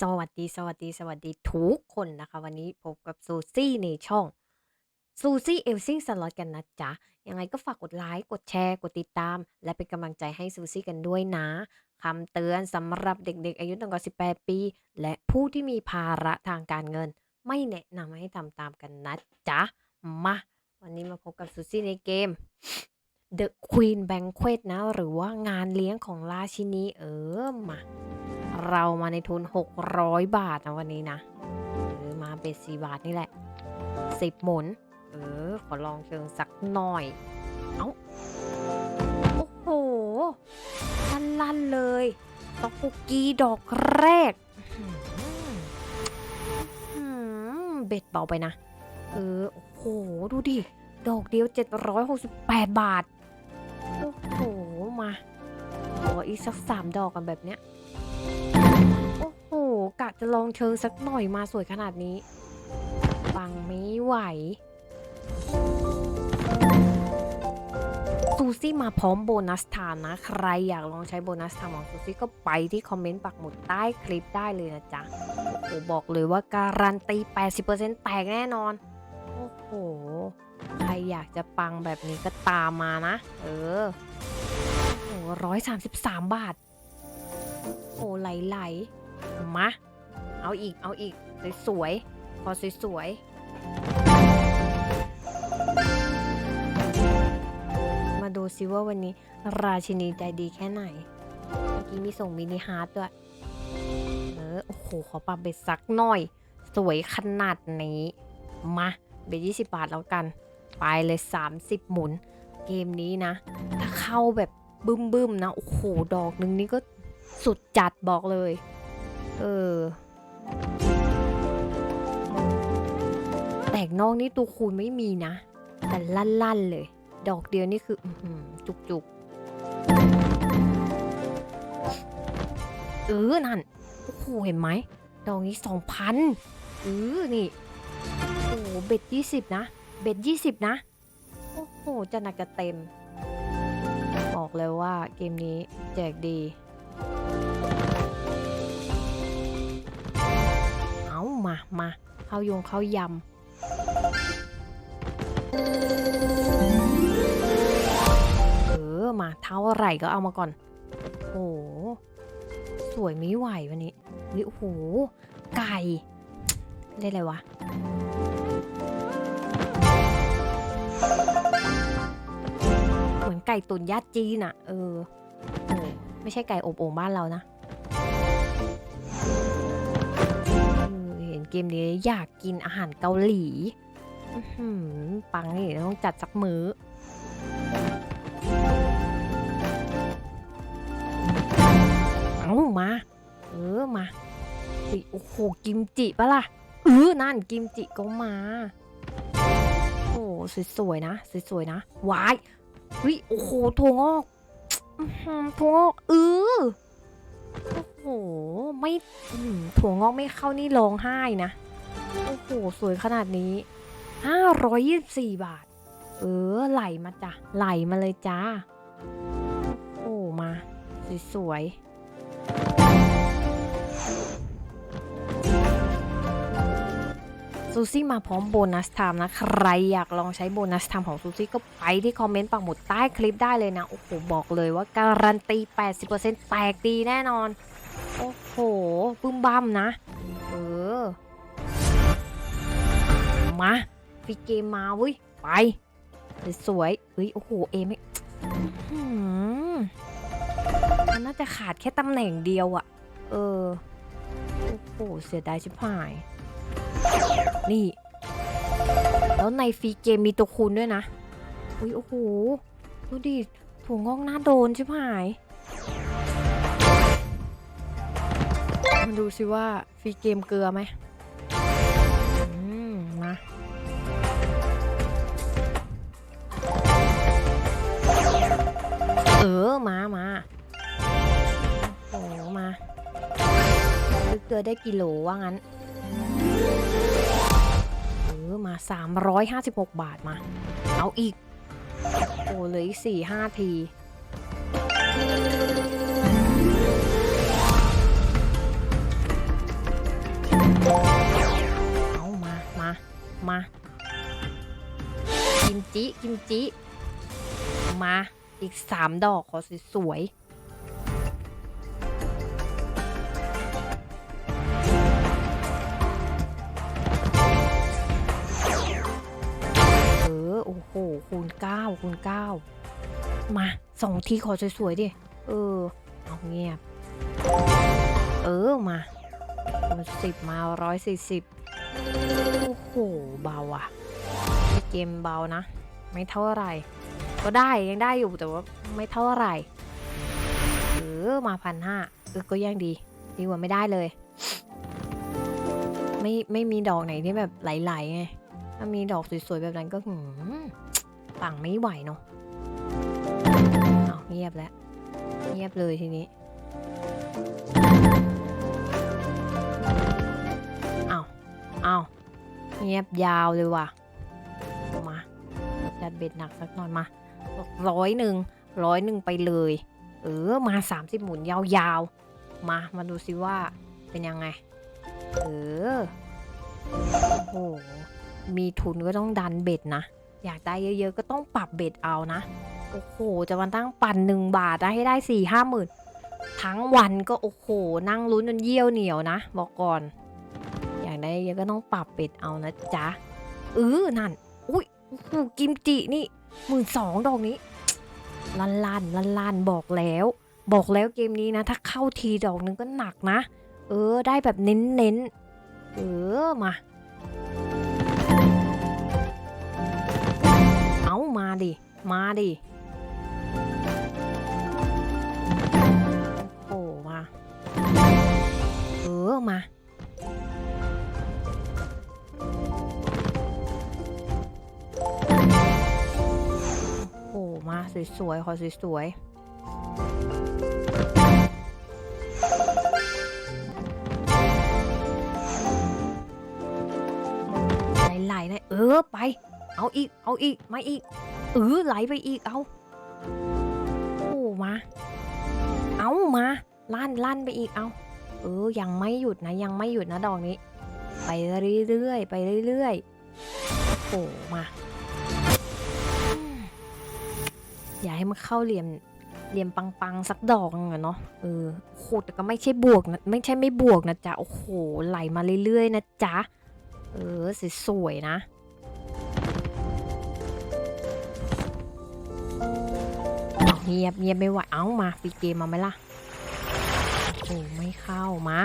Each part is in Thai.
สวัสดีสวัสดีสวัสดีทุกคนนะคะ วันนี้พบกับซูซี่ในช่องซูซี่เอลซิ่งสล็อตกันนะจ๊ะ ยังไงก็ฝากกดไลค์กดแชร์ กดติดตาม และเป็นกำลังใจให้ซูซี่กันด้วยนะคำเตือนสำหรับเด็กๆ อายุต่ำกว่า 18 ปี และผู้ที่มีภาระทางการเงิน ไม่แนะนำให้ทำตามกันนะจ๊ะ มาวันนี้มาพบกับซูซี่ในเกม The Queen Banquet นะ หรือว่างานเลี้ยงของราชินีเออมา เรามาในทุน 600 บาทนะวันนี้นะเออมาเป็ด4บาทนี่แหละ10หมุน เออ ขอลองเชิงสักหน่อย เอาโอ้โห ลั่นๆเลยตอกปุกกี้ดอกแรกเบ็ดเบาไปนะ เออ โอ้โห ดูดิ ดอกเดียว 768 บาท โอ้โห มาขออีกสักสามดอกกันแบบเนี้ย โอ้โห กะจะลองเชิงสักหน่อยมาสวยขนาดนี้ฟังไม่ไหว ซูซี่มาพร้อมโบนัสไทม์นะ ใครอยากลองใช้โบนัสไทม์ของซูซี่ก็ไปที่คอมเมนต์ปักหมุดใต้คลิปได้เลยนะจ๊ะ โอ้โหบอกเลยว่าการันตี 80%แตกแน่นอน โอ้โห ใครอยากจะปังแบบนี้ก็ตามมานะ เออโอ้ร้อยสามสิบสามบาท โอ้ไหลๆมาเอาอีกเอาอีกสวยๆพอสวยๆมาดูซิว่าวันนี้ราชินีใจดีแค่ไหน เมื่อกี้มีส่งมินิฮาร์ดด้วย เออ โอ้โห ขอปรับเบ็ดสักหน่อย สวยขนาดนี้ มาเบ็ดยี่สิบบาทแล้วกัน ไปเลย 30 หมุน เกมนี้นะ ถ้าเข้าแบบบึ้มๆนะ โอ้โห ดอกหนึ่งนี่ก็ สุดจัดบอกเลย เออ แตกนอกนี่ตัวคูณไม่มีนะ แต่ลั่นๆเลย ดอกเดียวนี่คืออจุกๆ เออ นั่น โอ้โห เห็นไหม ดอกนี้สองพันเออ นี่ โอ้โห เบ็ดยี่สิบนะ เบ็ดยี่สิบนะ โอ้โห จะหนักจะเต็ม บอกเลยว่าเกมนี้แจกดี มามาเข้ายงเข้ายำเออมาเท่าไหร่ก็เอามาก่อนโอ้สวยไม่ไหววันนี้เฮ้ยโอ้โหไก่เรียกอะไรวะเหมือนไก่ตุ๋นยาติจีนอะเออโอ้ไม่ใช่ไก่อบโอ่งบ้านเรานะ เกมนี้อยากกินอาหารเกาหลีปังนี่ต้องจัดสักมื้อ เอามา เออมาสิโอ้โหกิมจิปะล่ะเออนั่นกิมจิก็มา โอ้สวยๆนะสวยๆนะวายเฮ้ยโอ้โหถั่วงอกอื้อหือถั่วงอกเออโอ้ โห ไม่ถั่วงอกไม่เข้านี่ร้องไห้นะ โอ้โห สวยขนาดนี้ห้าร้อยยี่สิบสี่บาท เออ ไหลมาจ้ะ ไหลมาเลยจ้า โอ้ มา สวยซูซี่มาพร้อมโบนัสไทม์นะ ใครอยากลองใช้โบนัสไทม์ของซูซี่ก็ไปที่คอมเมนต์ปักหมุดใต้คลิปได้เลยนะ โอ้โห บอกเลยว่าการันตี 80%แตกดีแน่นอน โอ้โหบึ้มบั้มนะ เออ มาฟีเกมมาเว้ย ไป สวยเฮ้ย โอ้โห เอไม่มันน่าจะขาดแค่ตำแหน่งเดียวอะเออ โอ้โห เสียดายชิบหาย นี่ แล้วในฟรีเกมมีตัวคูณด้วยนะ อุ้ย โอ้โห ดูดิ ถั่วงอกหน้าโดนช่ไหม มาดูสิว่าฟรีเกมเกลือไหมอืมมาเออ มามาโอ้โหมาซื้อเกลือได้กิโลว่างั้น เออ มา 356 บาทมา เอาอีก โอ้เลืออีกสี่ห้าที จิกิมจิ มา อีกสามดอกขอสวยๆเออ โอ้โห คูณเก้าคูณเก้ามาสองทีขอสวยๆดิ เออ เอาเงียบ เออ มาคูณสิบมาร้อยสี่สิบโอ้โห เบาอะ เกมเบานะ ไม่เท่าไหร่ ก็ได้ยังได้อยู่แต่ว่าไม่เท่าไหร่เออมาพันห้าเออก็ยังดี ดีกว่าไม่ได้เลย ไม่ไม่มีดอกไหนที่แบบไหลๆไงถ้ามีดอกสวยๆแบบนั้นก็หืมปังไม่ไหวเนาะเอาเงียบแล้ว เงียบเลยทีนี้เอาเอาเงียบยาวเลยว่ะ ดเบ็ดหนักสักหน่อยมาร้อยหนึ่งร้อยหนึ่งไปเลย เออมาสามสิบหมุนยาวๆ มามาดูซิว่าเป็นยังไง เออโอ้โหมีทุนก็ต้องดันเบ็ดนะ อยากได้เยอะๆ ก็ต้องปรับเบ็ดเอานะ โอ้โห จะมาตั้งปั่นหนึ่งบาทได้ให้ได้สี่ห้าหมื่นทั้งวันก็โอ้โห นั่งลุ้นจนเยี่ยวเหนียวนะ บอกก่อน อยากได้เยอะก็ต้องปรับเบ็ดเอานะจ๊ะเออนั่น โอ้โหกิมจินี่หมื่นสองดอกนี้ลันลันลันลันบอกแล้ว บอกแล้วเกมนี้นะ ถ้าเข้าทีดอกนึงก็หนักนะ เออ ได้แบบเน้นเน้นเออมา เอามาดิ มาดิ สวยๆ ขอสวยๆ ไหลๆนะเออ ไป เอาอีก เอาอีก มาอีก เออ ไหลไปอีก เอา โอ้ มา เอามาลั่นลั่นไปอีก เอา เออ ยังไม่หยุดนะ ยังไม่หยุดนะดอกนี้ ไปเรื่อยๆ ไปเรื่อยๆ โอ้ มา อย่าให้มันเข้าเหลี่ยมเหลี่ยมปังๆสักดอกนึงอะเนาะเออโคตรแต่ก็ไม่ใช่บวกนะไม่ใช่ไม่บวกนะจ๊ะโอ้โหไหลมาเรื่อยๆนะจ๊ะเออสวยๆนะเงียบเงียบไม่ไหวเอ้ามาฟีเกมมาไหมล่ะโอ้ไม่เข้ามา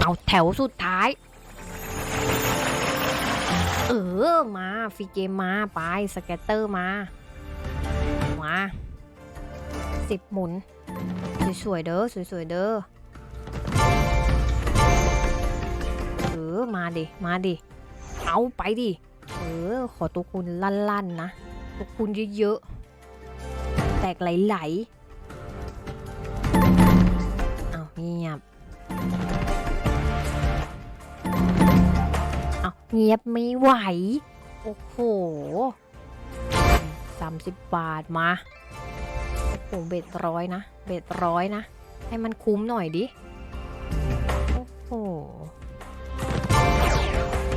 เอาแถวสุดท้าย อมาฟรีเกมมาไปสเก็ตเตอร์มา มาสิบหมุน สวยๆเด้อสวยๆเด้อเออมาดิ มาดิ เอาไปดิ เออ ขอตัวคุณลั่นๆนะตัวคุณเยอะๆ แตกไหลๆ เงียบไม่ไหว โอ้โหสามสิบบาทมาโอ้โหเบ็ดร้อยนะ เบ็ดร้อยนะ ให้มันคุ้มหน่อยดิ โอ้โห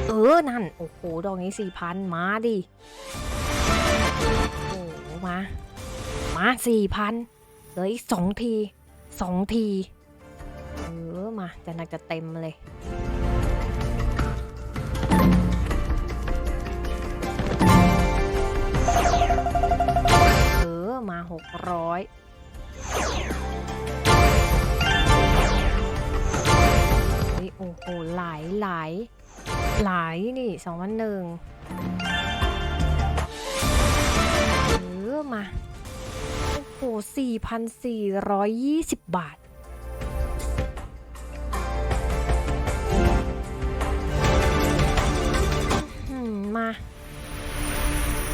เออ นั่น โอ้โห ดอกนี้สี่พันมาดิ โอ้โห มา มาสี่พันเหลืออีกสองทีสองที เออ มาจะนักจะเต็มเลยาหกร้อยเฮ้ยโอ้โหหลายหลายหลายนี่สองพันหนึ่งเออมาโอ้โหสี่พันสี่ร้อยยี่สิบบาทอืมมา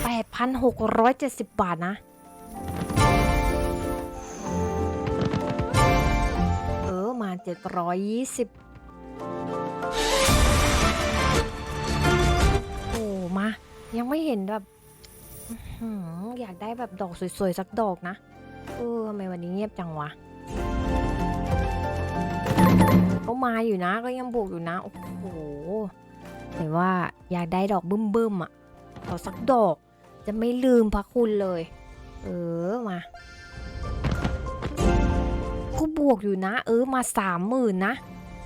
8,670 บาทนะ 720โอ้มา ยังไม่เห็นแบบอยากได้แบบดอกสวยๆ สักดอกนะ เออทำไมวันนี้เงียบจังวะก็มาอยู่นะก็ยังบวกอยู่นะ โอ้โหแต่ว่าอยากได้ดอกบึ้มบึ้มๆอะขอสักดอก จะไม่ลืมพระคุณเลย เออมา ก็บวกอยู่นะ เออมาสามหมื่นนะ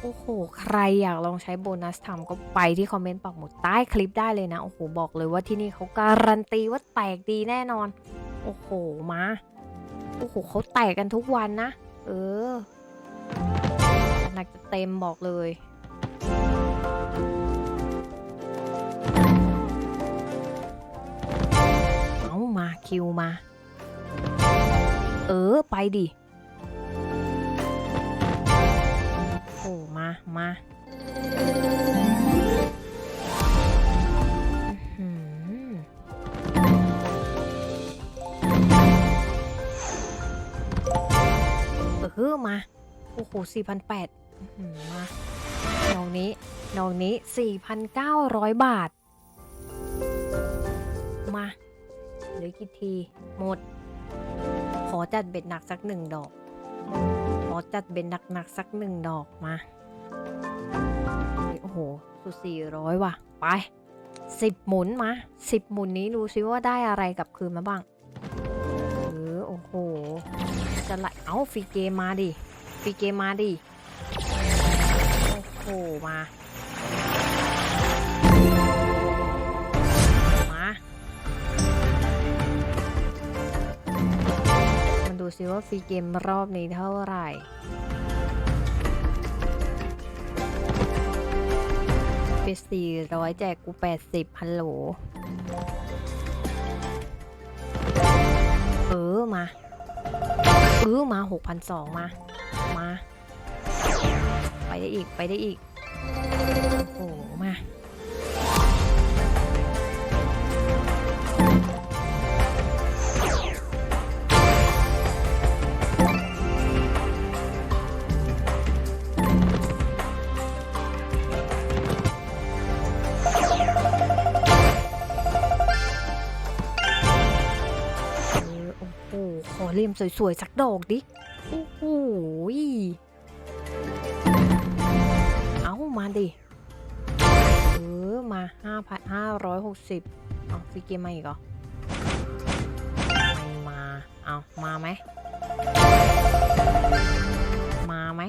โอ้โห ใครอยากลองใช้โบนัสทำก็ไปที่คอมเมนต์ปักหมุดใต้คลิปได้เลยนะ โอ้โห บอกเลยว่าที่นี่เขาการันตีว่าแตกดีแน่นอน โอ้โห มา โอ้โหเขาแตกกันทุกวันนะ เออหนักจะเต็มบอกเลยเอามาคิวมา เออ ไปดิ สี่พันแปดมาดอกนี้ดอกนี้สี่พันเก้าร้อยบาท มาเหลือกี่ที หมด ขอจัดเบ็ดหนักสักหนึ่งดอก ขอจัดเบ็ดหนักๆสักหนึ่งดอกมา โอ้โห สุดสี่ร้อยว่ะ ไปสิบหมุนมาสิบหมุนนี้ดูซิว่าได้อะไรกลับคืนมาบ้าง เออ โอ้โห จะไหลเอาฟรีเกมมาดิ ฟรีเกมมาดิ โอ้โห มา มา มันดูซิว่าฟรีเกมรอบนี้เท่าไหร่เป็นสี่ร้อยแจกกูแปดสิบฮัลโหล เออ มา เออ มาหกพันสองมา มา ไปได้อีกไปได้อีก โอ้โหมาโอ้โหขอเลี่ยมสวยๆสักดอกดิ โอ้โหยเอามาดิ เออ มาห้าพันห้าร้อยหกสิบเอาฟรีเกมมาอีกเหรอไม่มา เอามาไหม มาไหม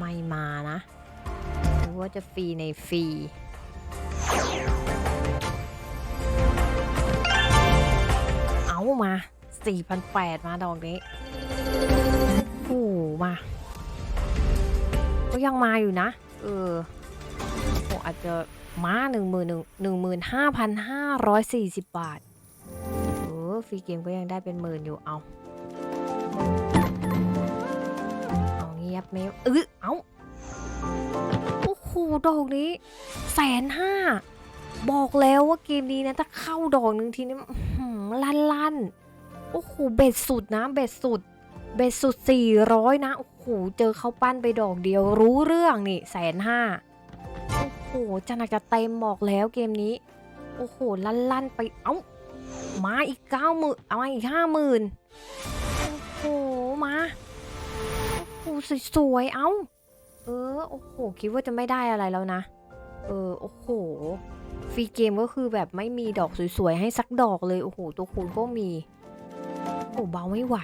ไม่มานะ หรือว่าจะฟรีในฟรี มา4,800มาดอกนี้โอ้มา ก็ยังมาอยู่นะ เออโออาจจะมาหนึ่งหมื่นหนึ่งหนึ่งหมื่นห้าพันห้าร้อยสี่สิบบาทเออฟรีเกมก็ยังได้เป็นหมื่นอยู่เอา เอาเงียบไม่เออเอาโอ้โหดอกนี้แสนห้า บอกแล้วว่าเกมนี้นะ ถ้าเข้าดอกหนึ่งทีนี้ลั่นลั่นโอ้โหเบ็ดสุดนะ เบ็ดสุด เบ็ดสุด 400 นะ โอ้โห เจอเขาปั้นไปดอกเดียวรู้เรื่องนี่แสนห้าโอ้โหจะหนักจะเต็มบอกแล้วเกมนี้ โอ้โห ลั่นลั่นไป เอ้า มาอีกเก้าหมื่นเอามาอีกห้าหมื่นโอ้โห มา โอ้โหสวยๆ เอ้า เออ โอ้โห คิดว่าจะไม่ได้อะไรแล้วนะ เออ โอ้โห ฟรีเกมก็คือแบบไม่มีดอกสวยๆ ให้สักดอกเลย โอ้โห ตัวคูณก็มี โอ้โหเบาไม่ไหว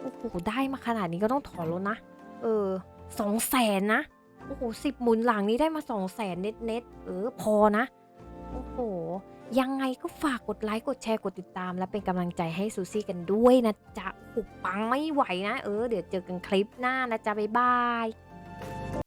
โอ้โห ได้มาขนาดนี้ก็ต้องถอนแล้วนะ เออสองแสนนะ โอ้โหสิบหมุนหลังนี้ได้มาสองแสนเน็ตเน็ตๆเออ พอนะ โอ้โห ยังไงก็ฝากกดไลค์ กดแชร์ กดติดตาม และเป็นกำลังใจให้ซูซี่กันด้วยนะจ๊ะหุบปังไม่ไหวนะ เออ เดี๋ยวเจอกันคลิปหน้านะจ๊ะ บ๊ายบาย